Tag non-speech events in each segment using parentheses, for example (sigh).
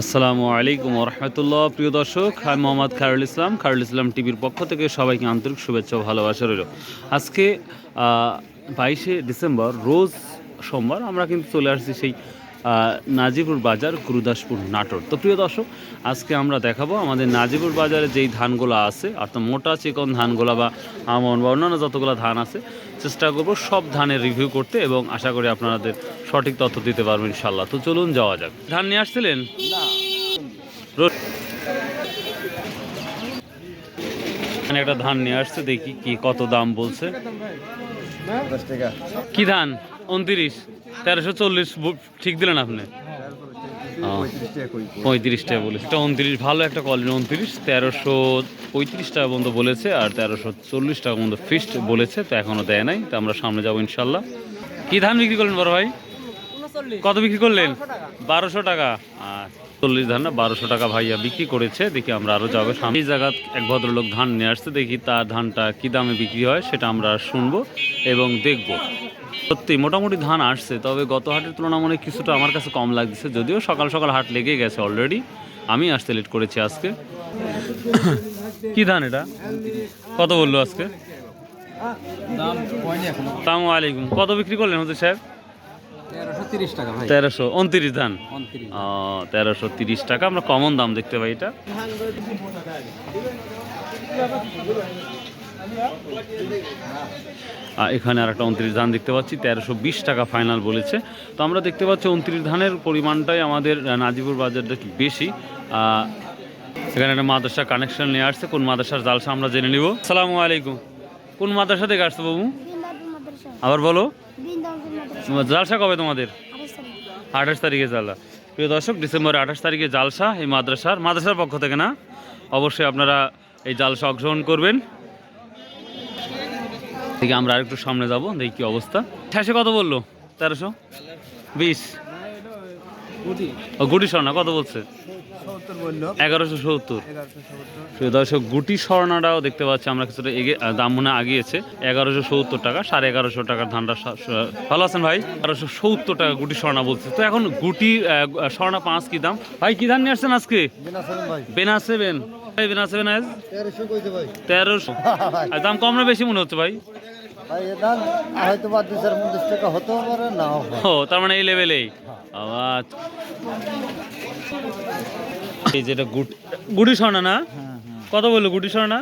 আসসালামু আলাইকুম রহমতুল্লাহ প্রিয় দর্শক, আমি মোহাম্মদ খায়রুল ইসলাম। খায়রুল ইসলাম টিভির পক্ষ থেকে সবাইকে আন্তরিক শুভেচ্ছা ভালোবাসা রইল। আজকে বাইশে ডিসেম্বর, রোজ সোমবার আমরা কিন্তু চলে আসছি সেই নাজিপুর বাজার গুরুদাসপুর নাটোর। তো প্রিয় দর্শক আজকে আমরা দেখাবো আমাদের নাজিপুর বাজারে যেই ধানগুলো আছে অর্থাৎ মোটা চিকন ধানগুলো বা আমন বা অন্যান্য যতগুলো ধান আছে চেষ্টা করব সব ধানের রিভিউ করতে এবং আশা করি আপনাদের সঠিক তথ্য দিতে পারব ইনশাল্লাহ তো চলুন যাওয়া যাক। ধান নিয়ে আসছিলেন? একটা ধান নিয়ে আসছে দেখি কি কত দাম বলছে। কি ধান? উনত্রিশ তেরোশো চল্লিশ ঠিক দিলেন আপনি? পঁয়ত্রিশ টাকা বলেছে। এটা উনত্রিশ ভালো একটা কোয়ালিটি উনত্রিশ তেরোশো পঁয়ত্রিশ টাকা পর্যন্ত বলেছে আর তেরোশো চল্লিশ টাকা পর্যন্ত ফিক্সড বলেছে তো এখনও দেয় নাই তো আমরা সামনে যাব ইনশাল্লাহ। কী ধান বিক্রি করলেন বড় ভাই? কত বিক্রি করলেন? বারোশো টাকা। আর চল্লিশ ধান না বারোশো টাকা ভাইয়া বিক্রি করেছে দেখি আমরা আরও যাব সামনে। এই জায়গা এক ভদ্রলোক ধান নিয়ে আসছে দেখি তার ধানটা কী দামে বিক্রি হয় সেটা আমরা শুনব এবং দেখব। সত্যি মোটামুটি ধান আসছে তবে গত হাটের তুলনামূলক কিছুটা আমার কাছে কম লাগছে যদিও সকাল সকাল হাট লেগে গেছে অলরেডি আমি আসতে লেট করেছি আজকে। (coughs) কি ধান এটা? কত বলল আজকে? দাম আলাইকুম কত বিক্রি করলেন হতে সাহেব? তেরোশো উনত্রিশ ধান। তেরোশো তিরিশ টাকা। আমরা কমন দাম দেখতে পাই এটা। এখানে আর একটা উনত্রিশ ধান দেখতে পাচ্ছি তেরোশো বিশ টাকা ফাইনাল বলেছে। তো আমরা দেখতে পাচ্ছি উনত্রিশ ধানের পরিমাণটাই আমাদের নাজিপুর বাজারটা একটু বেশি। এখানে একটা মাদ্রাসা কানেকশন নিয়ে আসছে কোন মাদ্রাসার জালসা আমরা জেনে নিব। সালামু আলাইকুম। কোন মাদ্রাসা থেকে আসছে বাবু? আবার বলো। জালসা কবে তোমাদের? আঠাশ আঠাশ তারিখে জালসা। প্রিয় দর্শক ডিসেম্বর আঠাশ তারিখে জালসা এই মাদ্রাসার মাদ্রাসার পক্ষ থেকে না? অবশ্যই আপনারা এই জালসা অংশগ্রহণ করবেন। দেখি আমরা আরেকটু সামনে যাব, দেখি কি অবস্থা। ঠেসে কত বলল? তেরোশো? বিশ? ও গুটি স্বর্ণা কত বলছে? এগারোশো সত্তর। দর্শক গুটি স্বর্ণাটাও দেখতে পাচ্ছি আমরা কিছুটা এগে দাম মনে আগিয়েছে। এগারোশো সত্তর টাকা সাড়ে এগারোশো টাকার ধানটা ভালো আছেন ভাই? এগারোশো সত্তর টাকা গুটি স্বর্ণা বলছে। তো এখন গুটি স্বর্ণা পাঁচ কি দাম? ভাই কি ধান নিয়ে আসছেন আজকে? বিনা সেভেন ভাই বেনা সেভেন আজ তেরোশো। দাম কম না বেশি মনে হচ্ছে ভাই? হয়তো বা দু চার পঞ্চাশ টাকা হতেও পারে নাও ও তার মানে এই লেভেলেই আবার এই যেটা গুট গুটি স্বর্ণা না? হ্যাঁ হ্যাঁ কত বলল গুটি স্বর্ণা?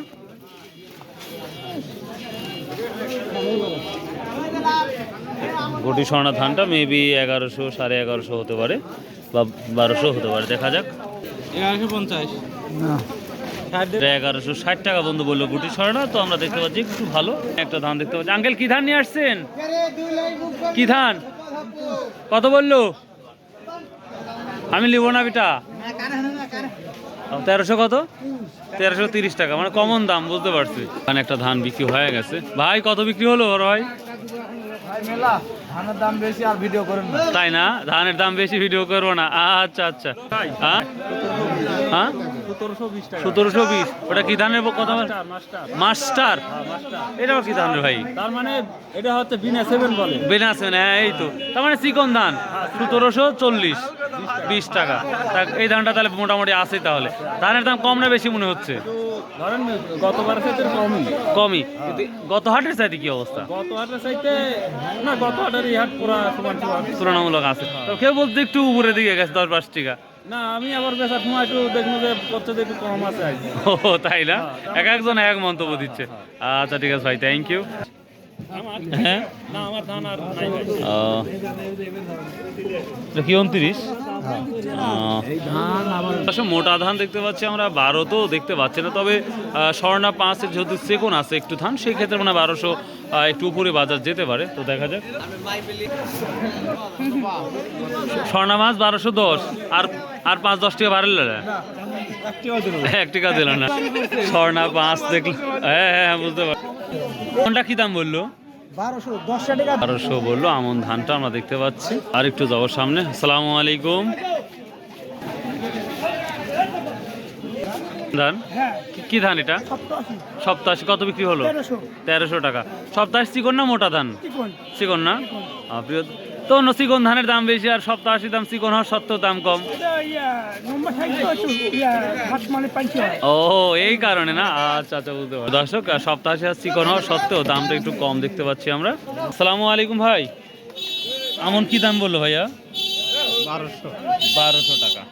গুটি স্বর্ণা ধানটা মেবি এগারোশো সাড়ে এগারোশো হতে পারে বা বারোশো হতে পারে দেখা যাক। এগারোশো পঞ্চাশ। এগারোশো ষাট টাকা বন্ধু বলল গুটি স্বর্ণা তো আমরা দেখতে পাচ্ছি একটু ভালো। একটা ধান দেখতে পাচ্ছি। আঙ্কেল কি ধান নিয়ে আসছেন? কি ধান? কত বলল? আমি নিব না বিটা। তেরোশো কত? তেরোশো তিরিশ টাকা মানে কমন দাম বুঝতে পারছি। এখানে একটা ধান বিক্রি হয়ে গেছে। ভাই কত বিক্রি হলো ওর ভাই? তাই না? ধানের দাম বেশি ভিডিও করব না। আচ্ছা আচ্ছা। হ্যাঁ? হ্যাঁ? সতেরোশো বিশ। ওটা কি ধানের কথা মাস্টার মাস্টার। এটাও কি ধানের ভাই? তার মানে এটা হচ্ছে বিনা সেভেন বলে। বেনাসেন হ্যাঁ এই তো। তার মানে চিকন ধান। সতেরোশো চল্লিশ। বিশ টাকা। তা এই ধানটা তাহলে মোটামুটি আছে তাহলে। ধানের দাম কম না বেশি মনে হচ্ছে? ধরেন গতবার চাইতে কমই। কমই। গত হাটের চাইতে কি অবস্থা? গত হাটের চাইতে না গত হাটের এই হাট পুরা তুলনামূলক আছে। তো কেউ বলতে একটু উপরে দিকে গেছে দশ পাঁচ টাকা। না আমি আবার বেচার সময় একটু দেখব যে একটু কম আছে ও তাই না? এক একজন এক মন্তব্য দিচ্ছে। আচ্ছা ঠিক আছে ভাই থ্যাংক ইউ হ্যাঁ? কি উনত্রিশ? মোটা ধান দেখতে পাচ্ছি আমরা বারো তো দেখতে পাচ্ছি না তবে স্বর্ণা পাঁচের যেহেতু সেকোন আছে একটু ধান সেই ক্ষেত্রে মানে বারোশো একটু উপরে বাজার যেতে পারে তো দেখা যাক। স্বর্ণা মাছ বারোশো দশ আর আর পাঁচ দশ টাকা বাড়লে এক টাকা দিল না। স্বর্ণা পাঁচ দেখল হ্যাঁ হ্যাঁ বুঝতে পার কোনটা কি দাম বলল? বারোশো বলল আমন ধানটা আমরা দেখতে পাচ্ছি। আর একটু যাব সামনে। আসসালাম আলাইকুম। ধান? কি- কি ধান এটা? সপ্তাহে কত বিক্রি হলো? তেরোশো। টাকা। সপ্তাহে চিকন না মোটা ধান? চিকন। না? প্রিয় তো চিকন ধানের দাম বেশি আর সপ্তাহ আশি দাম চিকন হওয়ার সত্ত্বেও দাম কম। ও এই কারণে না? আচ্ছা আচ্ছা বুঝতে পারছি। দর্শক আর সপ্তাহ শেষ চিকন হওয়া সত্ত্বেও দামটা একটু কম দেখতে পাচ্ছি আমরা। আসসালামু আলাইকুম ভাই। আমন কি দাম বলল ভাইয়া? বারোশো। বারোশো টাকা।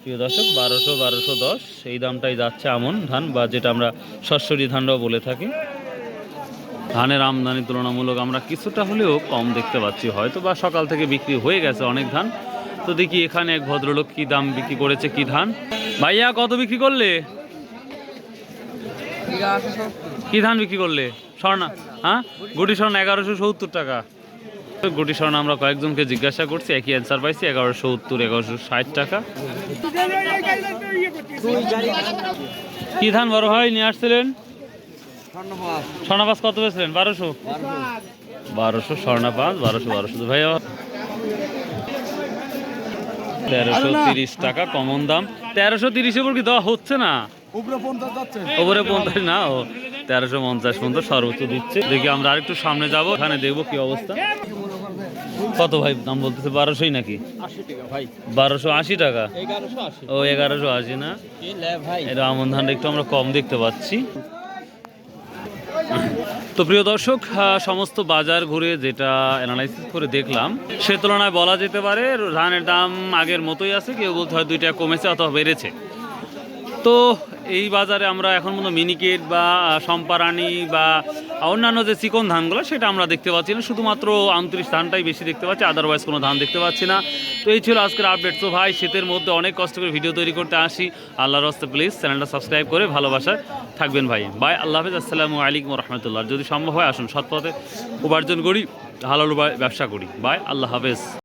প্রিয় দর্শক বারোশো বারোশো দশ এই দামটাই যাচ্ছে আমন ধান বা যেটা আমরা শস্যরি ধানটাও বলে থাকি। ধানের আমদানি তুলনামূলক আমরা কিছুটা হলেও কম দেখতে পাচ্ছি। হয়তো বা সকাল থেকে বিক্রি হয়ে গেছে অনেক ধান। তো দেখি এখানে এক ভদ্রলোক কি দাম বিক্রি করেছে, কি ধান? ভাইয়া, কত বিক্রি করলে? কি ধান বিক্রি করলে? স্বর্ণা হ্যাঁ? গুটি স্বর্ণ এগারোশো সত্তর টাকা। গুটি স্বর্ণ আমরা কয়েকজনকে জিজ্ঞাসা করছি, একই অ্যান্সার পাইছি, এগারোশো সত্তর, এগারোশো ষাট টাকা। কি ধান বড় ভাই নিয়ে আসছিলেন? স্বর্ণাপাস কত পেয়েছিলেন বারোশো? বারোশো স্বর্ণাপাস বারোশো বারোশো। ভাই তেরোশো তিরিশ টাকা কমন দাম। তেরোশো তিরিশের উপর কি দেওয়া হচ্ছে না? উপরে পঞ্চাশ না ও। তেরোশো পঞ্চাশ পর্যন্ত সর্বোচ্চ দিচ্ছে। দেখি আমরা আরেকটু সামনে যাব ওখানে দেখব কি অবস্থা। কত ভাই দাম বলতেছে? বারোশোই নাকি? ভাই। বারোশো আশি টাকা? ও এগারোশো আশি না? এটা আমন ধানটা একটু আমরা কম দেখতে পাচ্ছি। তো প্রিয় দর্শক সমস্ত বাজার ঘুরে যেটা অ্যানালাইসিস করে দেখলাম, সে তুলনায় বলা যেতে পারে ধানের দাম আগের মতোই আছে, কেউ বলতে হয় দুইটা কমেছে অথবা বেড়েছে। তো এই বাজারে আমরা এখন মতো মিনিকেট বা সম্পারানি বা অন্যান্য যে চিকন ধানগুলো, সেটা আমরা দেখতে পাচ্ছি না। শুধুমাত্র আন্তরিশ ধানটাই বেশি দেখতে পাচ্ছি আদারওয়াইজ কোনো ধান দেখতে পাচ্ছি না। তো এই ছিল আজকের আপডেট তো ভাই, শীতের মধ্যে অনেক কষ্ট করে ভিডিও তৈরি করতে আসি। আল্লাহর হস্তে প্লিজ চ্যানেলটা সাবস্ক্রাইব করে ভালোবাসায় থাকবেন ভাই। বাই আল্লাহ হাফিজ। আসসালামু আলাইকুম রহমতুল্লাহ। যদি সম্ভব হয়, আসুন সৎ পথে উপার্জন করি, হালাল ব্যবসা করি। বাই আল্লাহ হাফেজ।